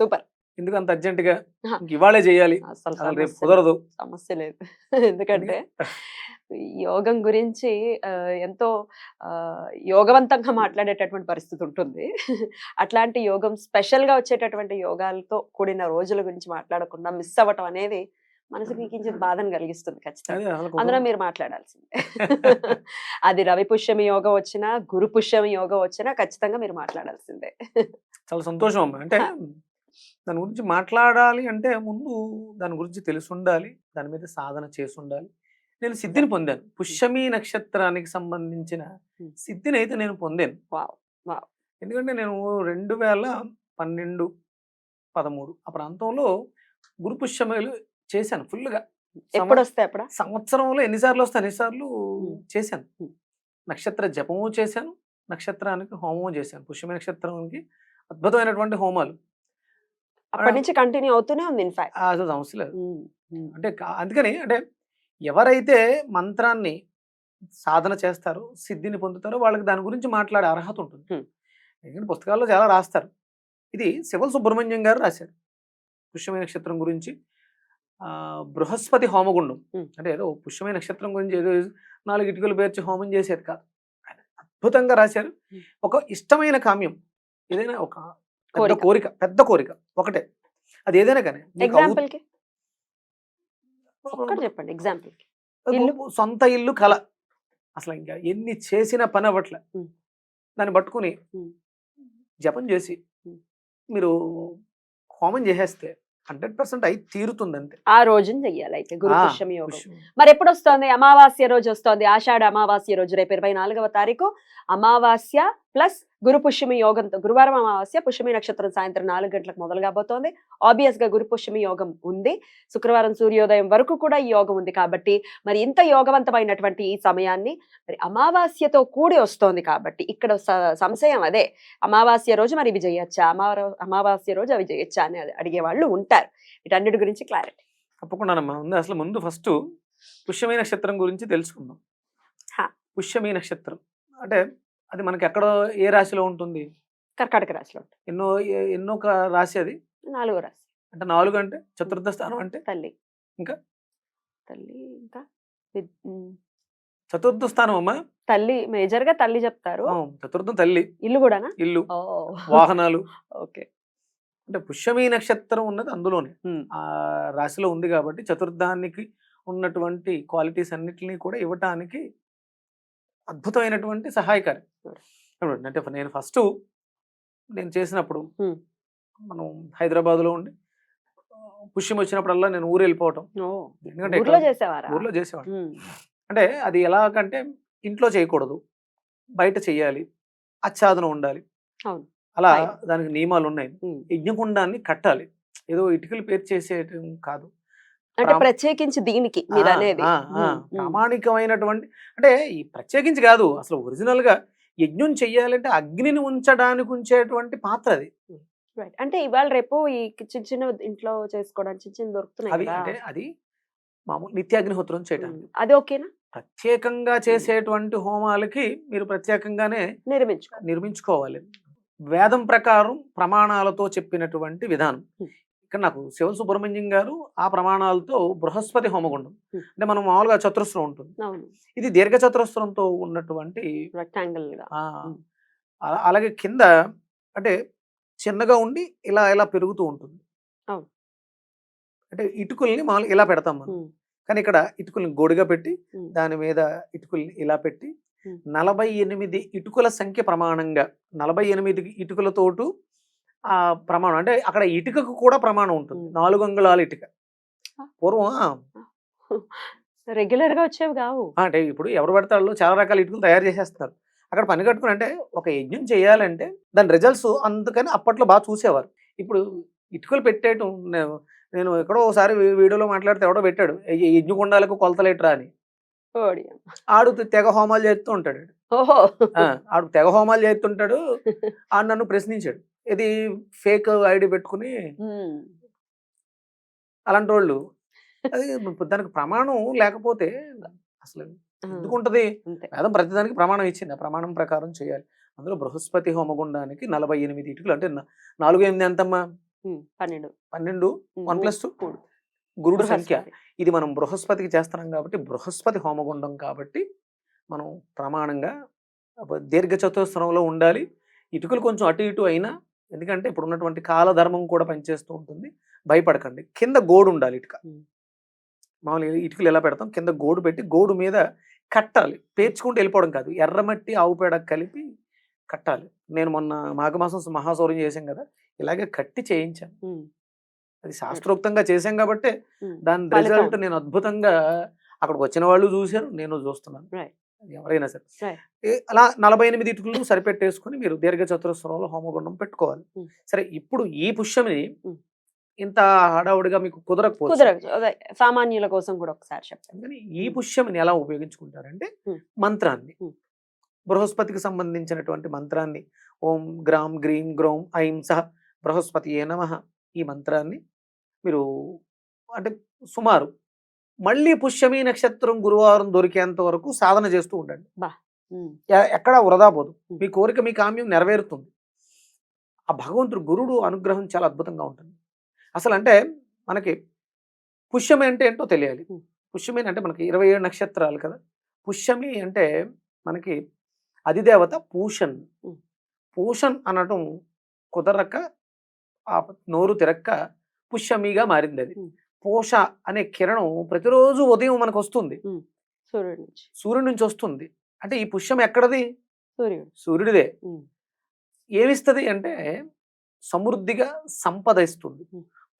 Super. ఎందుకు అంత అర్జెంట్గా ఇవాళే చేయాలి. అసలు రేపు కుదరదు. సమస్య లేదు. ఎందుకంటే యోగం గురించి ఎంతో యోగవంతంగా మాట్లాడేటటువంటి పరిస్థితి ఉంటుంది. అట్లాంటి యోగం స్పెషల్గా వచ్చేటటువంటి యోగాలతో కూడిన రోజుల గురించి మాట్లాడకుండా మిస్ అవ్వటం అనేది మనసుకి కించిత బాధను కలిగిస్తుంది ఖచ్చితంగా. అందులో. మీరు మాట్లాడాల్సిందే. అది రవి పుష్యమి యోగం వచ్చినా గురు పుష్యమి యోగం వచ్చినా ఖచ్చితంగా మీరు మాట్లాడాల్సిందే. చాలా సంతోషం అమ్మా. అంటే. దాని గురించి మాట్లాడాలి అంటే ముందు దాని గురించి తెలిసి ఉండాలి దాని మీద సాధన చేసి ఉండాలి నేను సిద్ధిని పొందాను. పుష్యమి నక్షత్రానికి సంబంధించిన. సిద్ధిని అయితే నేను పొందాను. ఎందుకంటే నేను రెండు వేల పన్నెండు పదమూడు ఆ ప్రాంతంలో గురు పుష్యములు చేశాను ఫుల్గా ఎప్పుడు వస్తే అప్పుడా? సంవత్సరంలో ఎన్నిసార్లు వస్తాయి? అన్నిసార్లు Hmm. చేశాను. నక్షత్ర జపము చేశాను నక్షత్రానికి హోమము చేశాను. పుష్యమి నక్షత్రానికి అద్భుతమైనటువంటి హోమాలు. అప్పటి నుంచి కంటిన్యూ అవుతూనే ఉంది ఇన్ఫాక్ట్ అసలు సమస్య లేదు. అంటే అందుకని అంటే ఎవరైతే మంత్రాన్ని సాధన చేస్తారో సిద్ధిని పొందుతారో వాళ్ళకి దాని గురించి మాట్లాడే అర్హత ఉంటుంది. ఎందుకంటే పుస్తకాల్లో చాలా రాస్తారు. ఇది శివ సుబ్రహ్మణ్యం గారు రాశారు. పుష్యమి నక్షత్రం గురించి. ఆ, బృహస్పతి హోమగుండం. అంటే ఏదో పుష్యమి నక్షత్రం గురించి ఏదో నాలుగు ఇటుకలు పేర్చి హోమం చేసేది కాదు. అద్భుతంగా రాశారు. ఒక ఇష్టమైన కామ్యం. ఏదైనా ఒక పెద్ద కోరిక. పెద్ద కోరిక ఒకటే అది ఏదైనా కానీ ఎగ్జాంపుల్కి ఒక్కటి చెప్పండి ఎగ్జాంపుల్? సొంత ఇల్లు కల అసలు ఇంకా ఎన్ని చేసిన పని అవ్వట్లే. దాన్ని పట్టుకుని. జపం చేసి. మీరు హోమం చేసేస్తే హండ్రెడ్ పర్సెంట్ అయి తీరుతుంది అంతే ఆ రోజున చెయ్యాలి అయితే గురు ఆ, పుష్యమి యోగం. మరి ఎప్పుడు వస్తుంది అమావాస్య రోజు వస్తుంది ఆషాఢ అమావాస్య రోజు రేపు ఇరవై నాలుగవ తారీఖు అమావాస్య ప్లస్ గురు పుష్యమి యోగంతో గురువారం అమావాస్య పుష్యమి నక్షత్రం సాయంత్రం నాలుగు గంటలకు మొదలు కాబోతోంది. ఆబ్వియస్గా గురు పుష్యమి యోగం ఉంది. శుక్రవారం సూర్యోదయం వరకు కూడా ఈ యోగం ఉంది కాబట్టి మరి ఇంత యోగవంతమైనటువంటి ఈ సమయాన్ని మరి అమావాస్యతో కూడి వస్తోంది కాబట్టి ఇక్కడ సంశయం అదే. అమావాస్య రోజు మరి ఇవి చేయొచ్చా అమావా అమావాస్య రోజు అవి చేయొచ్చా అని అడిగే వాళ్ళు ఉంటారు. వీటన్నిటి గురించి క్లారిటీ తప్పకుండానమ్మా ఉంది. అసలు ముందు ఫస్ట్ పుష్యమి నక్షత్రం గురించి తెలుసుకుందాం. హా. పుష్యమి నక్షత్రం అంటే అది మనకి ఎక్కడ ఏ రాశిలో ఉంటుంది? కర్కాటక రాశిలో ఉంటుంది. ఎన్నో ఎన్నో రాశి అది? నాలుగో రాశి. అంటే నాలుగు అంటే చతుర్థ స్థానం అంటే తల్లి. ఇంకా? తల్లి ఇంకా చతుర్థ స్థానం అమ్మా. తల్లి మేజర్గా తల్లి చెప్తారు. చతుర్థం తల్లి. ఇల్లు కూడానా? ఇల్లు. వాహనాలు. ఓకే. అంటే పుష్యమి నక్షత్రం ఉన్నది అందులోనే. ఆ రాశిలో ఉంది కాబట్టి చతుర్థానికి ఉన్నటువంటి క్వాలిటీస్ అన్నిటిని కూడా ఇవ్వటానికి అద్భుతమైనటువంటి సహాయకారి. అంటే నేను ఫస్ట్ నేను చేసినప్పుడు. మనం హైదరాబాద్లో ఉండి పుష్యం వచ్చినప్పుడల్లా నేను ఊరు వెళ్ళిపోవటం ఎందుకంటే ఊర్లో చేసేవాడు అంటే అది ఎలాగంటే ఇంట్లో చేయకూడదు. బయట చెయ్యాలి ఆచ్ఛాదనం ఉండాలి. అలా. దానికి నియమాలు ఉన్నాయి. యజ్ఞకుండాన్ని కట్టాలి. ఏదో ఇటుకలు పేరు చేసేయటం కాదు. అంటే ప్రత్యేకించి దీనికి మీరు అనేది. ప్రామాణికమైనటువంటి అంటే ఈ ప్రత్యేకించి కాదు. అసలు ఒరిజినల్గా యజ్ఞం చెయ్యాలంటే అగ్నిని ఉంచడానికి ఉంచేటువంటి పాత్ర అది. అంటే ఇవాళ రేపు ఈ చిన్న చిన్న ఇంట్లో చేసుకోవడానికి చిన్న చిన్న దొరుకుతున్నాయి అంటే అది మామూలు నిత్యాగ్నిహోత్రం చేయడానికి ఉమ్, అది ఓకేనా? ప్రత్యేకంగా చేసేటువంటి హోమాలకి మీరు ప్రత్యేకంగానే నిర్మించుకో నిర్మించుకోవాలి. వేదం ప్రకారం ప్రమాణాలతో చెప్పినటువంటి విధానం. ఇక్కడ నాకు శివ సుబ్రహ్మణ్యం గారు ఆ ప్రమాణాలతో బృహస్పతి హోమగుండం. అంటే మనం మామూలుగా చతురస్రం ఉంటుంది. ఇది దీర్ఘ చతురస్రంతో ఉన్నటువంటి అలాగే కింద అంటే చిన్నగా ఉండి ఇలా ఇలా పెరుగుతూ ఉంటుంది. అంటే ఇటుకల్ని మామూలు ఇలా పెడతాం మనం. కానీ ఇక్కడ ఇటుకల్ని గోడిగా పెట్టి. దాని మీద ఇటుకల్ని ఇలా పెట్టి. నలభై ఎనిమిది ఇటుకల సంఖ్య ప్రమాణంగా నలభై ఎనిమిది ఇటుకలతోటు ప్రమాణం. అంటే అక్కడ ఇటుకకు కూడా ప్రమాణం ఉంటుంది. నాలుగు అంగుళాల ఇటుక. పూర్వం రెగ్యులర్గా వచ్చేవి కావు. అంటే ఇప్పుడు ఎవరు పెడతాళ్ళు చాలా రకాల ఇటుకలు తయారు చేసేస్తారు అక్కడ పని కట్టుకుని అంటే ఒక యజ్ఞం చేయాలంటే దాని రిజల్ట్స్ అందుకని అప్పట్లో బాగా చూసేవారు. ఇప్పుడు ఇటుకలు పెట్టేయటం నేను ఎక్కడో ఒకసారి వీడియోలో మాట్లాడితే ఎవడో పెట్టాడు. "ఈ యజ్ఞకుండాలకు కొలతలేట్రా అని. ఆడు తెగ హోమాలు చేస్తూ ఉంటాడు. ఆ, ఆడు తెగ హోమాలు చేస్తుంటాడు. ఆడు నన్ను ప్రశ్నించాడు. ఇది ఫేక్ ఐడి పెట్టుకుని అలాంటి వాళ్ళు అది దానికి ప్రమాణం లేకపోతే అసలు ఆ, ఎందుకుంటది? వేదం ప్రతిదానికి ప్రమాణం ఇచ్చింది. ఆ ప్రమాణం ప్రకారం చేయాలి. అందులో బృహస్పతి హోమగుండానికి నలభై ఎనిమిది ఇటుకలు అంటే నాలుగు ఎనిమిది ఎంతమ్మా? పన్నెండు. పన్నెండు? One plus two. గురుడు సంఖ్య. ఇది మనం బృహస్పతికి చేస్తున్నాం కాబట్టి బృహస్పతి హోమగుండం కాబట్టి మనం ప్రమాణంగా దీర్ఘ చతుస్రంలో ఉండాలి. ఇటుకలు కొంచెం అటు ఇటు అయినా ఎందుకంటే ఇప్పుడు ఉన్నటువంటి కాలధర్మం కూడా పనిచేస్తూ ఉంటుంది. భయపడకండి. కింద గోడు ఉండాలి ఇటుక. మామూలుగా ఇటుకలు ఎలా పెడతాం? కింద గోడు పెట్టి గోడు మీద కట్టాలి. పేర్చుకుంటూ వెళ్ళిపోవడం కాదు. ఎర్రమట్టి ఆవు పేడ కలిపి కట్టాలి. నేను మొన్న మాఘమాసం మహాసౌర్యం చేశాం కదా! ఇలాగే కట్టి చేయించాను. అది శాస్త్రోక్తంగా చేశాం కాబట్టి. దాని. రిజల్ట్ నేను అద్భుతంగా అక్కడికి వచ్చిన వాళ్ళు చూశారు నేను చూస్తున్నాను. ఎవరైనా సరే అలా నలభై ఎనిమిది ఇటుకలు సరిపెట్టేసుకుని మీరు దీర్ఘ చతురస్రంలో హోమగుండం పెట్టుకోవాలి. సరే ఇప్పుడు ఈ పుష్యమిని Hmm. ఇంత హడావుడిగా మీకు అదే సామాన్యుల కోసం కూడా ఒకసారి చెప్పండి కానీ ఈ పుష్యమిని ఎలా ఉపయోగించుకుంటారంటే. మంత్రాన్ని. బృహస్పతికి సంబంధించినటువంటి మంత్రాన్ని ఓం గ్రామ్ గ్రీం గ్రోం ఐం సహ బృహస్పతి ఏ నమ ఈ మంత్రాన్ని మీరు అంటే సుమారు మళ్ళీ పుష్యమి నక్షత్రం గురువారం దొరికేంత వరకు సాధన చేస్తూ ఉండండి. ఎక్కడా వృధా పోదు. మీ కోరిక మీ కామ్యం నెరవేరుతుంది. ఆ భగవంతుడు గురుడు అనుగ్రహం చాలా అద్భుతంగా ఉంటుంది. అసలు అంటే మనకి పుష్యమి అంటే ఏంటో తెలియాలి. పుష్యమి అంటే మనకి ఇరవై ఏడు నక్షత్రాలు కదా! పుష్యమి అంటే మనకి అధిదేవత పూషన్. పూషన్ అనడం కుదరక ఆ నోరు తిరక్క పుష్యమిగా మారింది అది. పోష అనే కిరణం ప్రతిరోజు ఉదయం మనకు వస్తుంది సూర్యుడి నుంచి. సూర్యుడి నుంచి వస్తుంది. అంటే ఈ పుష్యం ఎక్కడది? సూర్యుడు. సూర్యుడిదే. ఏమిస్తుంది అంటే సమృద్ధిగా సంపద ఇస్తుంది.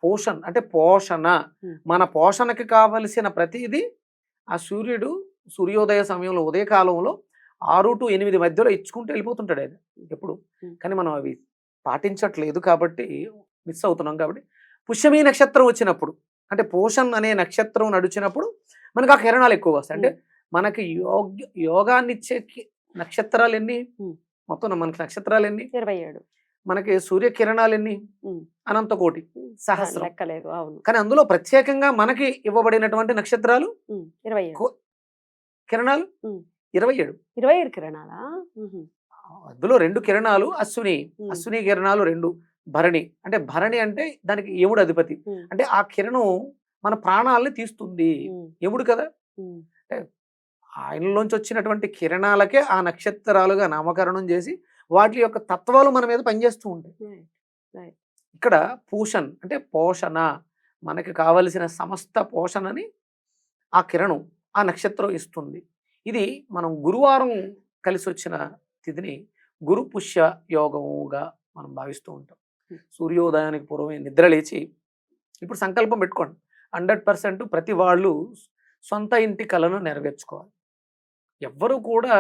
పోషణ అంటే పోషణ. మన పోషణకి కావలసిన ప్రతిదీ ఆ సూర్యుడు సూర్యోదయ సమయంలో ఉదయకాలంలో ఆరు టు ఎనిమిది మధ్యలో ఇచ్చుకుంటూ వెళ్ళిపోతుంటాడు ఆయన ఎప్పుడు. కానీ మనం అవి పాటించట్లేదు కాబట్టి మిస్ అవుతున్నాం కాబట్టి పుష్యమీ నక్షత్రం వచ్చినప్పుడు అంటే పోషణ్ అనే నక్షత్రం నడిచినప్పుడు మనకు ఆ కిరణాలు ఎక్కువ వస్తాయి. అంటే మనకి యోగ్య యోగాన్ని ఇచ్చే నక్షత్రాలు ఎన్ని. మొత్తం మనకి నక్షత్రాలు ఎన్ని ఇరవై ఏడు మనకి సూర్య కిరణాలు ఎన్ని అనంత కోటి సహస్రం. లెక్కలేదు అవును. కానీ అందులో ప్రత్యేకంగా మనకి ఇవ్వబడినటువంటి నక్షత్రాలు ఇరవై కిరణాలు. ఇరవై ఏడు ఇరవై ఏడు కిరణాలా అందులో రెండు కిరణాలు అశ్విని అశ్విని కిరణాలు రెండు. భరణి అంటే భరణి అంటే దానికి యముడు అధిపతి. అంటే ఆ కిరణం మన ప్రాణాలని తీస్తుంది. యముడు కదా? ఉమ్, ఆయనలోంచి వచ్చినటువంటి కిరణాలకే ఆ నక్షత్రాలుగా నామకరణం చేసి వాటి యొక్క తత్వాలు మన మీద పనిచేస్తూ ఉంటాయి. ఇక్కడ పూషన్ అంటే పోషణ మనకి కావలసిన సమస్త పోషణని ఆ కిరణం ఆ నక్షత్రం ఇస్తుంది. ఇది మనం గురువారం కలిసి వచ్చిన తిథిని గురు పుష్య యోగముగా మనం భావిస్తూ ఉంటాం. సూర్యోదయానికి పూర్వమే నిద్ర లేచి ఇప్పుడు సంకల్పం పెట్టుకోండి. హండ్రెడ్ పర్సెంట్ ప్రతి వాళ్ళు సొంత ఇంటి కలను నెరవేర్చుకోవాలి. ఎవ్వరూ కూడా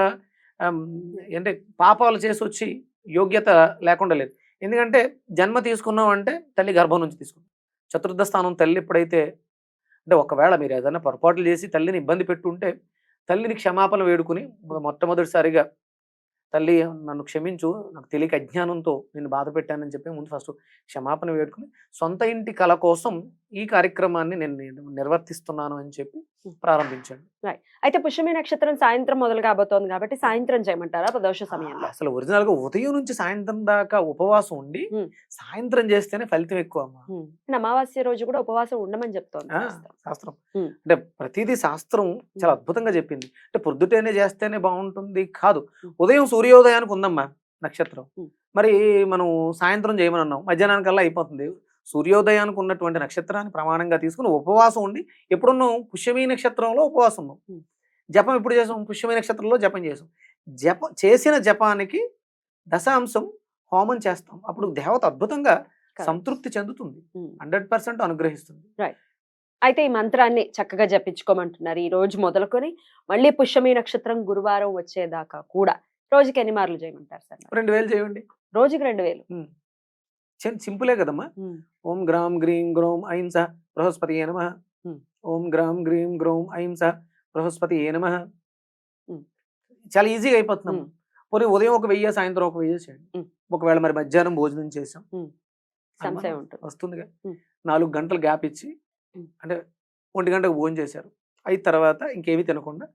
అంటే పాపాలు చేసి వచ్చి యోగ్యత లేకుండా లేదు. ఎందుకంటే జన్మ తీసుకున్నాం అంటే తల్లి గర్భం నుంచి తీసుకున్నాం చతుర్థ స్థానం తల్లి ఎప్పుడైతే అంటే ఒకవేళ మీరు ఏదైనా పొరపాట్లు చేసి తల్లిని ఇబ్బంది పెట్టుంటే తల్లిని క్షమాపణ వేడుకుని మొట్టమొదటిసారిగా తల్లి నన్ను క్షమించు నాకు తెలియక అజ్ఞానంతో నేను బాధ పెట్టానని చెప్పి ముందు ఫస్ట్ క్షమాపణ వేడుకుని సొంత ఇంటి కళ కోసం ఈ కార్యక్రమాన్ని నేను నేను నిర్వర్తిస్తున్నాను అని చెప్పి ప్రారంభించండి. అయితే పుష్యమి నక్షత్రం సాయంత్రం మొదలు కాబోతోంది కాబట్టి సాయంత్రం చేయమంటారా ప్రదోష సమయంలో? అసలు ఒరిజినల్గా ఉదయం నుంచి సాయంత్రం దాకా ఉపవాసం ఉండి. సాయంత్రం చేస్తేనే ఫలితం ఎక్కువ అమ్మా. అమావాస్య రోజు కూడా ఉపవాసం ఉండమని చెప్తోంది శాస్త్రం. అంటే ప్రతిదీ శాస్త్రం చాలా అద్భుతంగా చెప్పింది. అంటే పొద్దుటేనే చేస్తేనే బాగుంటుంది కాదు. ఉదయం సూర్యోదయానికి ఉందమ్మా నక్షత్రం. మరి మనం సాయంత్రం చేయమని అన్నాం. మధ్యాహ్నానికల్లా అయిపోతుంది. సూర్యోదయానికి ఉన్నటువంటి నక్షత్రాన్ని ప్రమాణంగా తీసుకుని ఉపవాసం ఉండి ఎప్పుడున్నాం? పుష్యమీ నక్షత్రంలో ఉపవాసం ఉన్నాం. జపం ఎప్పుడు చేసాం? పుష్యమీ నక్షత్రంలో జపం చేసాం. జప చేసిన జపానికి దశాంశం హోమం చేస్తాం. అప్పుడు దేవత అద్భుతంగా. సంతృప్తి చెందుతుంది. హండ్రెడ్ పర్సెంట్ అనుగ్రహిస్తుంది. అయితే ఈ మంత్రాన్ని చక్కగా జపించుకోమంటున్నారు. ఈ రోజు మొదలుకొని మళ్ళీ పుష్యమి నక్షత్రం గురువారం వచ్చేదాకా కూడా రోజుకి ఎన్ని మార్లు చేయమంటారు సార్? రెండు వేలు చేయండి రోజుకి రెండు వేలు. సింపులే కదమ్మా ఓం గ్రామ్ గ్రీం గ్రోం ఐం స బృహస్పతి ఏ నమ. ఓం గ్రామ్ గ్రీం గ్రోం ఐం స బృహస్పతి ఏ నమ. చాలా ఈజీగా అయిపోతున్నాం. పోనీ ఉదయం ఒక వెయ్యి సాయంత్రం ఒక వెయ్యి చేయండి. ఒకవేళ మరి మధ్యాహ్నం భోజనం చేసాం వస్తుందిగా. నాలుగు గంటలు గ్యాప్ ఇచ్చి. అంటే ఒంటి గంటకు భోజనం చేశారు అయిన తర్వాత ఇంకేమీ తినకుండా.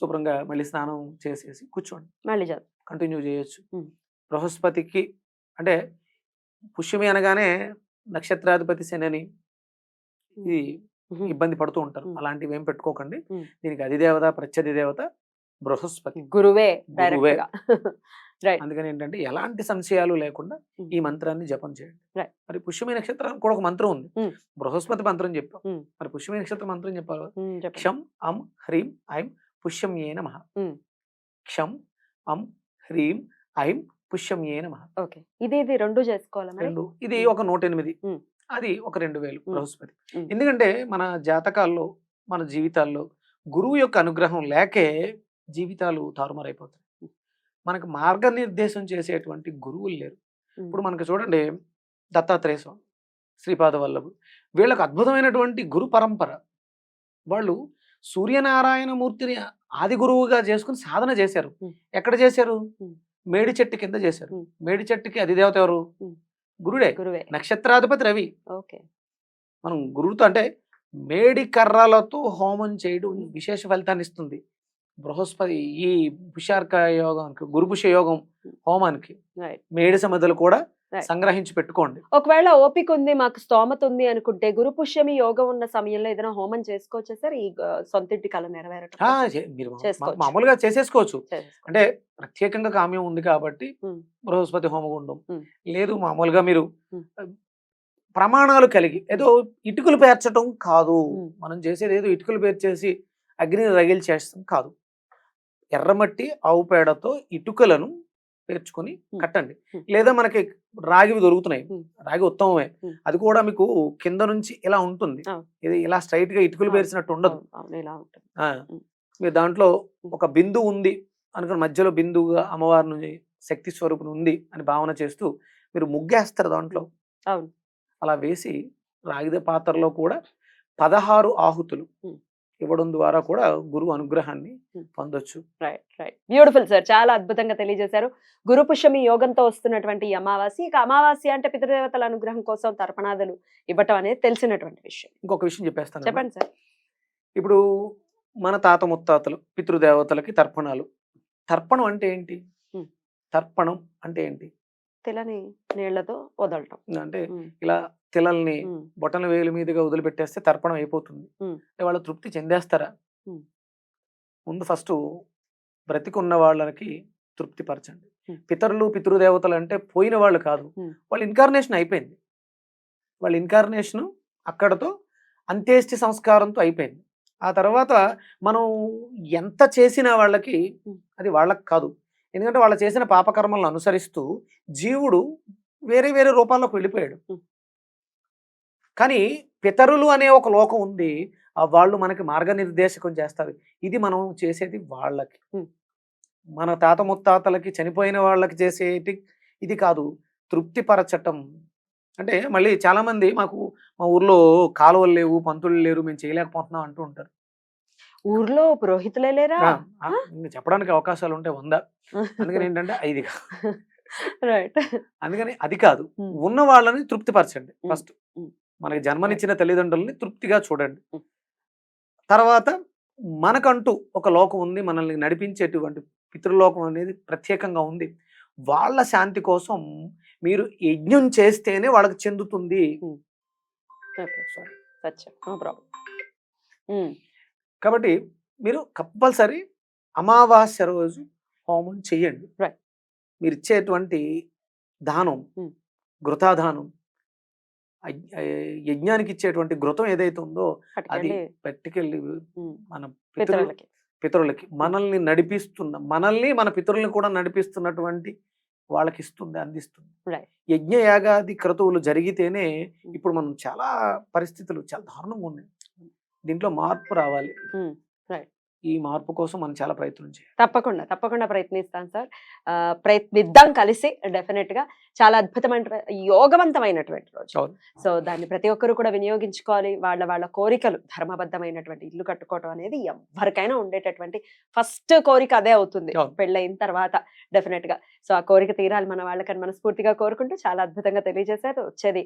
శుభ్రంగా మళ్ళీ స్నానం చేసేసి కూర్చోండి మళ్ళీ కంటిన్యూ చేయొచ్చు. బృహస్పతికి అంటే పుష్యమి అనగానే నక్షత్రాధిపతి శని ఇది ఇబ్బంది పడుతూ ఉంటారు. అలాంటివి ఏం పెట్టుకోకండి. దీనికి అధిదేవత ప్రత్యధి దేవత బృహస్పతి గురువే గురువే. అందుకని ఏంటంటే ఎలాంటి సంశయాలు లేకుండా. ఈ మంత్రాన్ని జపం చేయండి. మరి పుష్యమి నక్షత్రానికి కూడా ఒక మంత్రం ఉంది. బృహస్పతి మంత్రం చెప్పాం. మరి పుష్యమి నక్షత్ర మంత్రం చెప్పాలి క్షం అం హ్రీం ఐం పుష్యం ఏ నమ. క్షం అం హ్రీం ఐం పుష్యం ఏ నమ. ఓకే. ఇది ఇది రెండు చేసుకోవాలా రెండు. ఇది. ఒక నూట ఎనిమిది. అది ఒక రెండు వేలు. బృహస్పతి. ఎందుకంటే మన జాతకాల్లో మన జీవితాల్లో గురువు యొక్క అనుగ్రహం లేకే జీవితాలు తారుమారైపోతాయి. మనకు మార్గనిర్దేశం చేసేటువంటి గురువులు లేరు. ఇప్పుడు మనకు చూడండి దత్తాత్రేయ స్వామి శ్రీపాద వల్లభు వీళ్ళకు అద్భుతమైనటువంటి గురు పరంపర. వాళ్ళు సూర్యనారాయణ మూర్తిని ఆది గురువుగా చేసుకుని సాధన చేశారు. ఎక్కడ చేశారు. మేడి చెట్టు కింద చేశారు. మేడి చెట్టుకి అధిదేవత ఎవరు. గురుడే. గురువే. నక్షత్రాధిపతి రవి. ఓకే. మనం గురువుతో అంటే మేడి కర్రలతో హోమం చేయడం విశేష ఫలితాన్ని ఇస్తుంది. బృహస్పతి ఈ పుషార్క యోగానికి గురుపుష యోగం హోమానికి మేడి సమిధలు కూడా. సంగ్రహించి పెట్టుకోండి ఒకవేళ ఓపిక ఉంది మాకు స్తోమత ఉంది అనుకుంటే గురు పుష్యమి యోగం ఉన్న సమయంలో ఏదైనా హోమం చేసుకోవచ్చా సార్ ఈ సొంతింటి కళ నెరవేరటం? చే- మీరు. మామూలుగా చేసేసుకోవచ్చు. అంటే ప్రత్యేకంగా కామ్యం ఉంది కాబట్టి బృహస్పతి హోమగుండం. లేదు మామూలుగా మీరు. ప్రమాణాలు కలిగి ఏదో ఇటుకలు పేర్చడం కాదు. మనం చేసేది ఏదో ఇటుకలు పేర్చేసి అగ్నిని రగిలి చేస్తాం కాదు ఎర్రమట్టి ఆవు పేడతో ఇటుకలను పేర్చుకొని. కట్టండి. లేదా మనకి రాగివి దొరుకుతున్నాయి. రాగి ఉత్తమమే. అది కూడా మీకు కింద నుంచి ఇలా ఉంటుంది. ఇది ఇలా స్ట్రైట్గా ఇటుకలు. పేర్చినట్టు ఉండదు. మీరు దాంట్లో. ఒక బిందు ఉంది అనుకుని మధ్యలో బిందువుగా అమ్మవారిని శక్తి స్వరూపుని ఉంది అని భావన చేస్తూ మీరు ముగ్గేస్తారు దాంట్లో అలా వేసి రాగిద పాత్రలో కూడా పదహారు ఆహుతులు. ఇవ్వడం ద్వారా కూడా గురువు అనుగ్రహాన్ని. పొందొచ్చు. Right right. Beautiful sir. చాలా అద్భుతంగా తెలియజేశారు. గురు పుష్యమి యోగంతో వస్తున్నటువంటి ఈ అమావాస్య ఇక అమావాస్య అంటే పితృదేవతల అనుగ్రహం కోసం తర్పణాదులు ఇవ్వటం అనేది తెలిసినటువంటి విషయం. ఇంకొక విషయం చెప్పేస్తాను చెప్పండి సార్. ఇప్పుడు మన తాత ముత్తాతలు పితృదేవతలకి తర్పణాలు. తర్పణం అంటే ఏంటి. తర్పణం అంటే ఏంటి? తెలని నీళ్ళతో వదలటం. అంటే ఇలా తిలల్ని బొటన వేలు మీదుగా వదిలిపెట్టేస్తే తర్పణం అయిపోతుంది వాళ్ళు తృప్తి చెందేస్తారా. ముందు ఫస్ట్ బ్రతికున్న వాళ్ళకి తృప్తి పరచండి. పితరులు పితృదేవతలు అంటే పోయిన వాళ్ళు కాదు. వాళ్ళ ఇన్కార్నేషన్ అయిపోయింది వాళ్ళ ఇన్కార్నేషన్ అక్కడతో అంత్యేష్టి సంస్కారంతో అయిపోయింది ఆ తర్వాత మనం ఎంత చేసినా వాళ్ళకి. అది వాళ్ళకి కాదు ఎందుకంటే వాళ్ళు చేసిన పాపకర్మలను అనుసరిస్తూ జీవుడు వేరే వేరే రూపాల్లోకి వెళ్ళిపోయాడు. కానీ పితరులు అనే ఒక లోకం ఉంది. ఆ వాళ్ళు మనకి మార్గనిర్దేశకం చేస్తారు. ఇది మనం చేసేది వాళ్ళకి. మన తాత ముత్తాతలకి చనిపోయిన వాళ్ళకి చేసేటి ఇది కాదు. తృప్తిపరచటం. అంటే మళ్ళీ చాలా మంది మాకు మా ఊర్లో కాలువలు లేవు పంతులు లేరు మేము చేయలేకపోతున్నాం అంటూ ఉంటారు. ఊర్లో పురోహితులే లేరా? చెప్పడానికి అవకాశాలు ఉంటే వంద. అందుకని ఏంటంటే ఇది కాదు. రైట్. అందుకని అది కాదు. ఉన్న వాళ్ళని తృప్తిపరచండి. ఫస్ట్. మనకి జన్మనిచ్చిన తల్లిదండ్రులని తృప్తిగా చూడండి. తర్వాత మనకంటూ ఒక లోకం ఉంది. మనల్ని నడిపించేటువంటి పితృలోకం అనేది ప్రత్యేకంగా ఉంది. వాళ్ళ శాంతి కోసం మీరు యజ్ఞం చేస్తేనే వాళ్ళకి చెందుతుంది. కాబట్టి మీరు కంపల్సరీ అమావాస్య రోజు హోమం చెయ్యండి Right. మీరు ఇచ్చేటువంటి దానం Hmm. యజ్ఞానికి ఇచ్చేటువంటి ఘృతం ఏదైతే ఉందో అది పట్టుకెళ్ళి మన పితృ పితరులకి. పితరులకి మనల్ని నడిపిస్తున్న మనల్ని మన పితరుల్ని కూడా నడిపిస్తున్నటువంటి వాళ్ళకి ఇస్తుంది అందిస్తుంది. యజ్ఞ యాగాది క్రతువులు జరిగితేనే ఇప్పుడు మనం చాలా పరిస్థితులు చాలా దారుణంగా ఉన్నాయి దీంట్లో మార్పు రావాలి. ఈ మార్పు కోసం మనం చాలా ప్రయత్నం చేయాలి. తప్పకుండా తప్పకుండా ప్రయత్నిస్తాను సార్. ప్రయత్నిద్దాం కలిసి డెఫినెట్గా చాలా అద్భుతమైన యోగవంతమైనటువంటి రోజు. సో దాన్ని ప్రతి ఒక్కరు కూడా వినియోగించుకోవాలి. వాళ్ళ వాళ్ళ కోరికలు ధర్మబద్ధమైనటువంటి ఇల్లు కట్టుకోవడం అనేది ఎవరికైనా ఉండేటటువంటి ఫస్ట్ కోరిక అదే అవుతుంది. పెళ్ళయిన తర్వాత డెఫినెట్గా సో ఆ కోరిక తీరాలి మన వాళ్ళకని మనస్ఫూర్తిగా కోరుకుంటూ చాలా అద్భుతంగా తెలియజేశారు. వచ్చేది